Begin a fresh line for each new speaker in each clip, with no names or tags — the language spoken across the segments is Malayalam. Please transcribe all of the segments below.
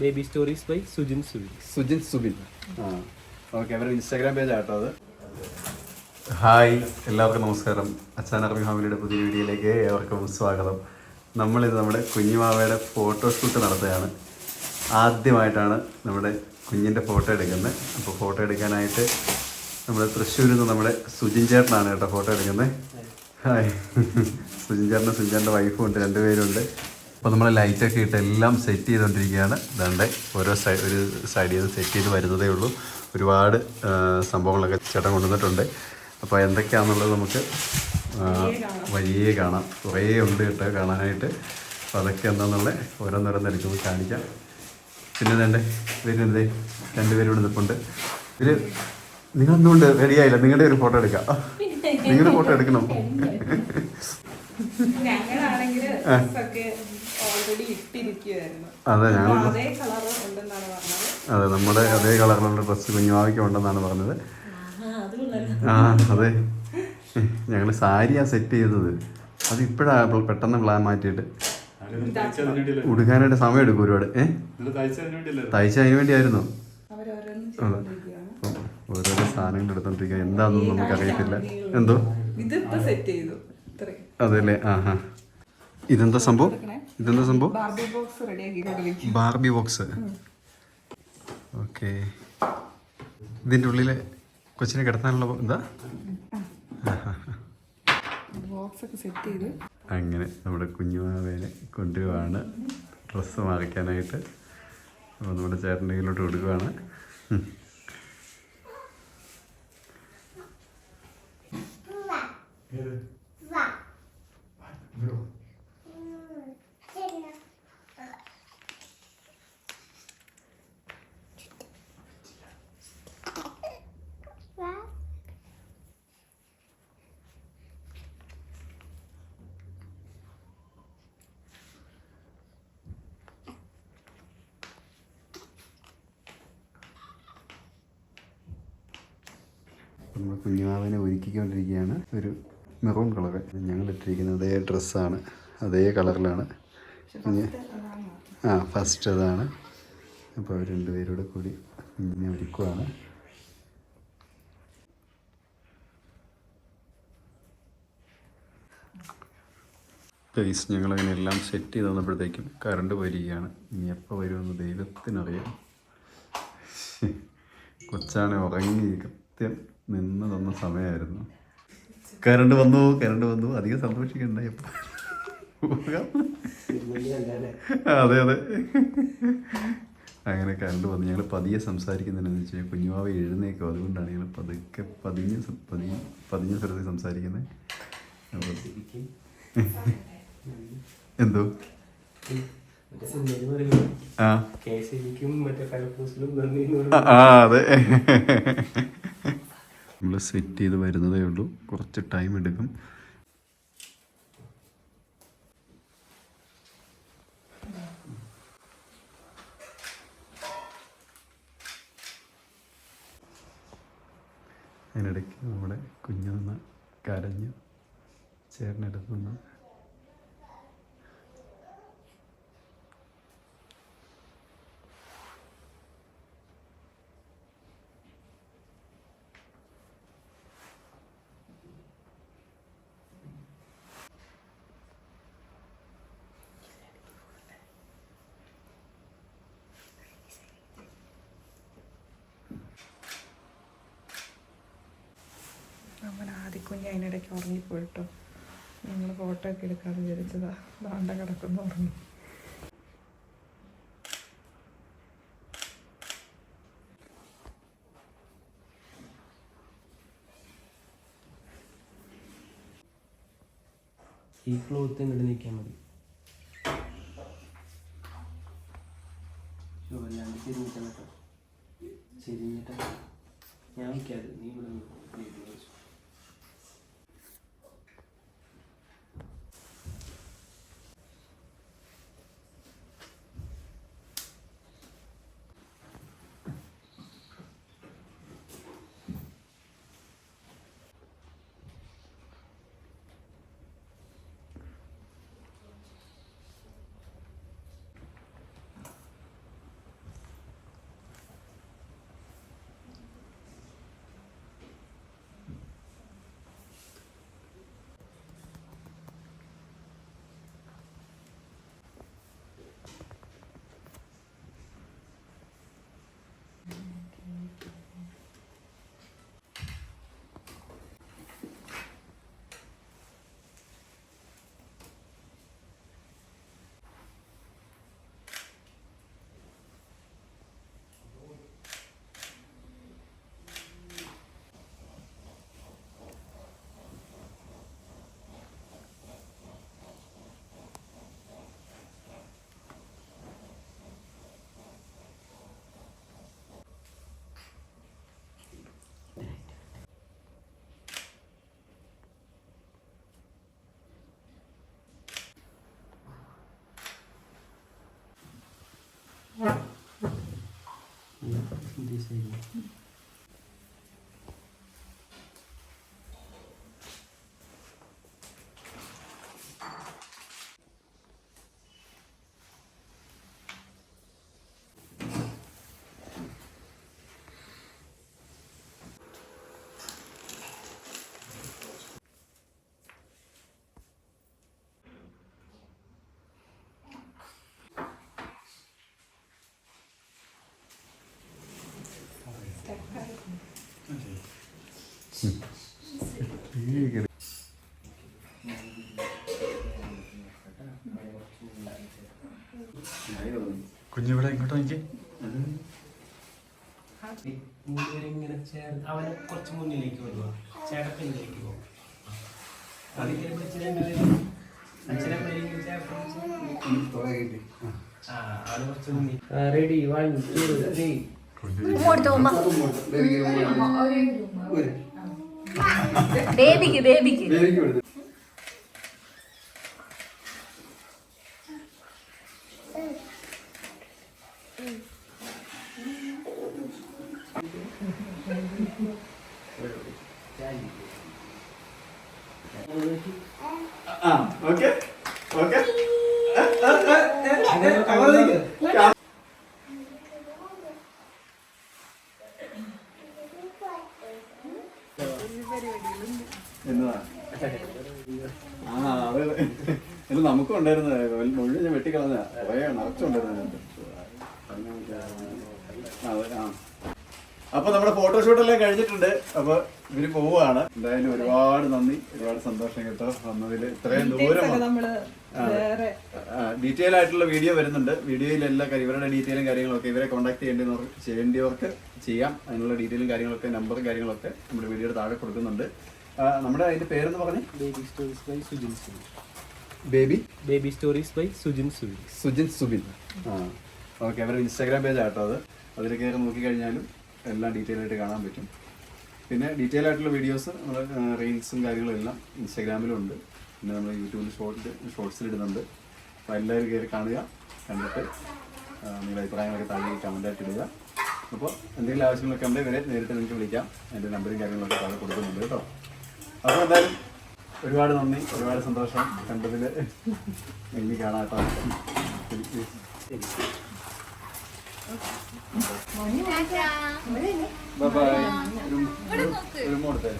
Baby stories by Sujin Subin
Sujin Subin ആ. ഓക്കെ അവരുടെ ഇൻസ്റ്റാഗ്രാം പേജ് ആട്ടോ അത്. ഹായ് എല്ലാവർക്കും നമസ്കാരം. അച്ഛൻ അറബി ഫാമിലിയുടെ പുതിയ വീഡിയോയിലേക്ക് ഏവർക്കും സ്വാഗതം. നമ്മളിത് നമ്മുടെ കുഞ്ഞുമാവയുടെ ഫോട്ടോഷൂട്ട് നടത്തുകയാണ്. ആദ്യമായിട്ടാണ് നമ്മുടെ കുഞ്ഞിന്റെ ഫോട്ടോ എടുക്കുന്നത്. അപ്പോൾ ഫോട്ടോ എടുക്കാനായിട്ട് നമ്മുടെ തൃശ്ശൂരിൽ നിന്ന് നമ്മുടെ സുജിൻ ചേട്ടനാണ് കേട്ടോ ഫോട്ടോ എടുക്കുന്നത്. ഹായ്. സുജിൻ ചേട്ടനും സുജിൻ ചേട്ടന്റെ വൈഫും ഉണ്ട് രണ്ടുപേരുണ്ട് അപ്പോൾ നമ്മൾ ലൈറ്റൊക്കെ ഇട്ട് എല്ലാം സെറ്റ് ചെയ്തുകൊണ്ടിരിക്കുകയാണ് ഇതാണ്ട് ഓരോ സൈഡ് ഒരു സൈഡിൽ നിന്ന് സെറ്റ് ചെയ്ത് വരുന്നതേ ഉള്ളൂ. ഒരുപാട് സംഭവങ്ങളൊക്കെ ചേട്ടൻ കൊണ്ടുവന്നിട്ടുണ്ട്. അപ്പോൾ എന്തൊക്കെയാണെന്നുള്ളത് നമുക്ക് വലിയ വഴിയേ കാണാം. കുറേ ഉണ്ട് കേട്ടോ കാണാനായിട്ട്. അപ്പോൾ അതൊക്കെ എന്താണെന്നുള്ള ഓരോന്നോരോന്ന് എടുക്കുമ്പോൾ കാണിക്കാം. പിന്നെ വേണ്ടേ വരുന്നതേ രണ്ടുപേരും ഇവിടെ നിൽപ്പുണ്ട് നിങ്ങൾ നിങ്ങളൊന്നുകൊണ്ട് റെഡിയായില്ല നിങ്ങളുടെ ഒരു ഫോട്ടോ എടുക്കാം. നിങ്ങളുടെ ഫോട്ടോ എടുക്കണം?
ഞങ്ങളാണെങ്കിൽ
അതെ ഞാൻ
അതേ കളർ ഉണ്ടെന്നാണ് പറഞ്ഞത്.
അതെ നമ്മുടെ അതേ കളറിലുള്ള ഡ്രസ്സ് കുഞ്ഞുമാവിക്ക് ഉണ്ടെന്നാണ് പറഞ്ഞത്. ആ അതെ. ഞങ്ങൾ സാരിയാ സെറ്റ് ചെയ്തത്. അത് ഇപ്പോഴാണ് പെട്ടെന്ന് പ്ലാൻ മാറ്റിയിട്ട്. ഉടുക്കാനായിട്ട് സമയം എടുക്കും ഒരുപാട്. ഏ? തയ്ച്ച അതിന് വേണ്ടിയായിരുന്നു. ഓരോരോ സാധനങ്ങൾ എടുത്തോണ്ടിരിക്കുക നമുക്ക് നമുക്കറിയത്തില്ല എന്തോ?
അതെ സെറ്റ് ചെയ്തു. ഇത്രയും.
അതെല്ലേ? ആ ഹാ ഇതെന്താ സംഭവം? ഇതെന്താ സംഭവം?
ബാർബി ബോക്സ്
ഓക്കെ ഇതിന്റെ ഉള്ളിൽ കൊച്ചിനെ കിടത്താനുള്ള
എന്താ?
അങ്ങനെ നമ്മുടെ കുഞ്ഞുമാവേനെ കൊണ്ടുപോവാണ്. ഡ്രസ്സ് മാറിക്കാനായിട്ട്. അപ്പോൾ നമ്മുടെ ചേട്ടന്റെ കയ്യിലോട്ട് കൊടുക്കുവാണ്. നമ്മൾ കുഞ്ഞുമാവിനെ ഒരുക്കിക്കൊണ്ടിരിക്കുകയാണ്. ഒരു മെറൂൺ കളറ് ഞങ്ങൾ ഇട്ടിരിക്കുന്ന അതേ ഡ്രസ്സാണ്. അതേ കളറിലാണ്. ആ ഫസ്റ്റ് അതാണ്. അപ്പോൾ അവർ രണ്ടുപേരോട് കൂടി കുഞ്ഞിനെ ഒരുക്കുവാണ്. പ്ലേസ് ഞങ്ങളങ്ങനെ എല്ലാം സെറ്റ് ചെയ്ത് വന്നപ്പോഴത്തേക്കും കറണ്ട് വരികയാണ് ഇനി എപ്പോൾ വരുമെന്ന് ദൈവത്തിനറിയാം. കൊച്ചാണ് ഉറങ്ങി. കൃത്യം നിന്ന് തന്ന സമയമായിരുന്നു. കരണ്ട് വന്നു കരണ്ട് വന്നു. അധികം സന്തോഷിക്കണ്ട അതെ അതെ. അങ്ങനെ കരണ്ട് വന്നു. ഞങ്ങൾ പതിയെ സംസാരിക്കുന്നതിനെന്ന് കഴിഞ്ഞാൽ കുഞ്ഞുമാവ എഴുന്നേക്കും. അതുകൊണ്ടാണ് ഞങ്ങൾ പതുക്കെ പതിഞ്ഞ് പതിഞ്ഞ് പതിഞ്ഞ സ്ഥലത്ത് സംസാരിക്കുന്നത് എന്തോ? ആ അതെ. നമ്മൾ സെറ്റ് ചെയ്ത് വരുന്നതേ ഉള്ളൂ. കുറച്ച് ടൈം എടുക്കും. അതിനിടയ്ക്ക് നമ്മുടെ കുഞ്ഞു നിന്ന് കരഞ്ഞ് ചേട്ടനെടുത്ത്
ആദ്യക്കുഞ്ഞ് അതിനിടയ്ക്ക് ഉറങ്ങിപ്പോയിട്ടോ. ഞങ്ങൾ ഫോട്ടോ ഒക്കെ എടുക്കാൻ വിചാരിച്ചതാ. ദാണ്ട കിടക്കുന്നു ഉറങ്ങി.
ഈ ക്ലോത്ത് ഇങ്ങോട്ട് നിൽക്കാൻ മതി. ചെരിഞ്ഞിട്ടാണ് ഞാൻ നിൽക്കാതെ ഇത് ശരി
കുഞ്ഞിവിടെ ഇങ്ങോട്ട് നോക്കി
ഇങ്ങനെ ചേർന്ന് അവനെ കുറച്ച് മുന്നിലേക്ക് വരുക ചേട്ടത്തിലേക്ക് പോകും. അതിങ്ങനെ അച്ഛനെ ആ ആൾ കുറച്ച് മുന്നിൽ. റെഡി വൺ ടു ത്രീ
ബേബിക്ക് ബേബിക്ക്
ആ ഓക്കെ ഓക്കെ ആ അതെ. ഇത് നമുക്കും ഉണ്ടായിരുന്നു മുഴുവൻ ഞാൻ വെട്ടിക്കളഞ്ഞ കുറേ നിറച്ചുണ്ടായിരുന്നു അതിനകത്ത്. അതെ ആ അപ്പൊ നമ്മുടെ ഫോട്ടോഷൂട്ട് എല്ലാം കഴിഞ്ഞിട്ടുണ്ട്. അപ്പൊ ഇവർ പോവുകയാണ്. എന്തായാലും ഒരുപാട് നന്ദി. ഒരുപാട് സന്തോഷം കേട്ടോ. വന്നതിൽ ഇത്രയും ദൂരം
വേറെ
ഡീറ്റെയിൽ ആയിട്ടുള്ള വീഡിയോ വരുന്നുണ്ട്. വീഡിയോയിൽ എല്ലാ ഇവരുടെ ഡീറ്റെയിലും കാര്യങ്ങളൊക്കെ ഇവരെ കോൺടാക്ട് ചെയ്യേണ്ടവർ ചെയ്യേണ്ടവർക്ക് ചെയ്യാം. അതിനുള്ള ഡീറ്റെയിലും കാര്യങ്ങളൊക്കെ നമ്പറും കാര്യങ്ങളൊക്കെ നമ്മുടെ വീഡിയോയുടെ താഴെ കൊടുക്കുന്നുണ്ട്. നമ്മുടെ അതിന്റെ പേരെന്ന് പറഞ്ഞു?
Baby stories by Sujin Subin
baby
baby stories by Sujin Subin
Sujin Subin ആ. ഓക്കെ അവരുടെ ഇൻസ്റ്റാഗ്രാം പേജ് ആട്ടോ അത്. അതിൽ കയറി നോക്കിക്കഴിഞ്ഞാലും എല്ലാം ഡീറ്റെയിൽ ആയിട്ട് കാണാൻ പറ്റും. പിന്നെ ഡീറ്റെയിൽ ആയിട്ടുള്ള വീഡിയോസ് നമ്മൾ റീൽസും കാര്യങ്ങളും എല്ലാം ഇൻസ്റ്റാഗ്രാമിലും ഉണ്ട്. പിന്നെ നമ്മൾ യൂട്യൂബിൽ ഷോർട്ട് ഷോർട്സിൽ ഇടുന്നുണ്ട്. അപ്പോൾ എല്ലാവരും കയറി കാണുക കണ്ടിട്ട് നിങ്ങളുടെ അഭിപ്രായങ്ങളൊക്കെ താഴെ കമന്റായിട്ട് ഇടുക. അപ്പോൾ എന്തെങ്കിലും ആവശ്യങ്ങളൊക്കെ ഉണ്ടെങ്കിൽ വരെ നേരിട്ട് നിങ്ങൾക്ക് വിളിക്കാം. എന്റെ നമ്പറും കാര്യങ്ങളൊക്കെ താഴെ കൊടുക്കുന്നുണ്ട് കേട്ടോ. അപ്പോൾ എന്തായാലും ഒരുപാട് നന്ദി ഒരുപാട് സന്തോഷം കണ്ടതിൽ എനിക്ക് കാണാം കേട്ടോ. ബൈ ബൈ ഒരു ഒരു മോടത്തെ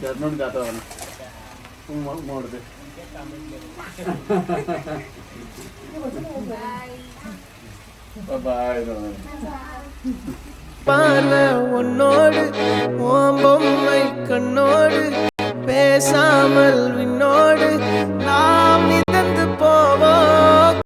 ചേട്ടനോട് കാത്ത പറഞ്ഞു മോടത്തെ ബൈ
பார்வை உன்னோடு ஓம் பொம்மை கண்ணோடு பேசாமல் விண்ணோடு. நாம்